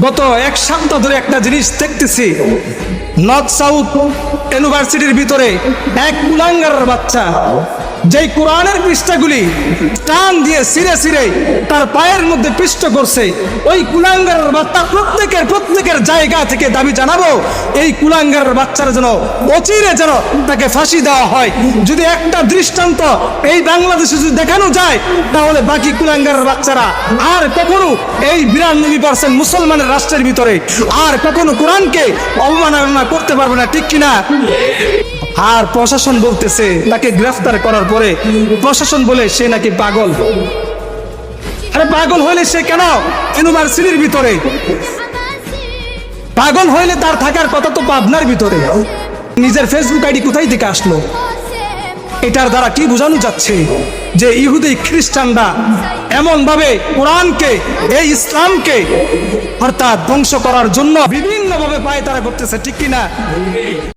গত এক সপ্তাহ ধরে একটা জিনিস দেখতেছি। নর্থ সাউথ ইউনিভার্সিটির ভিতরে এক কুলাঙ্গার বাচ্চা। যেই কোরআনের পৃষ্ঠাগুলি টান দিয়ে সিরে সিরে তার পায়ের মধ্যে পৃষ্ঠ করছে, ওই কুলাঙ্গার বাচ্চা প্রত্যেকের প্রত্যেকের জায়গা থেকে দাবি জানাব, এই কুলাঙ্গারের বাচ্চার যেন অচিরে যেন তাকে ফাঁসি দেওয়া হয়। যদি একটা দৃষ্টান্ত এই বাংলাদেশে যদি দেখানো যায়, তাহলে বাকি কুলাঙ্গারের বাচ্চারা আর কখনো এই বিরানব্বই পার্সেন্ট মুসলমানের রাষ্ট্রের ভিতরে আর কখনো কোরআনকে অবমাননা করতে পারবে না, ঠিক কিনা? আর প্রশাসন বলতেছে তাকে গ্রেফতার করার পরে প্রশাসন বলে সে নাকি পাগল। আরে পাগল হইলে সে কেন? ইউনিভার্সিটির ভিতরে। পাগল হইলে তার থাকার কথা তো পাবনার ভিতরে। নিজের ফেসবুক আইডি কোথায় থেকে আসলো? এটার দ্বারা কি বোঝানো যাচ্ছে যে ইহুদি খ্রিস্টানরা এমন ভাবে কোরআনকে, এই ইসলামকে অর্থাৎ ধ্বংস করার জন্য বিভিন্ন ভাবে পায়ে তারা করতেছে ঠিক কিনা?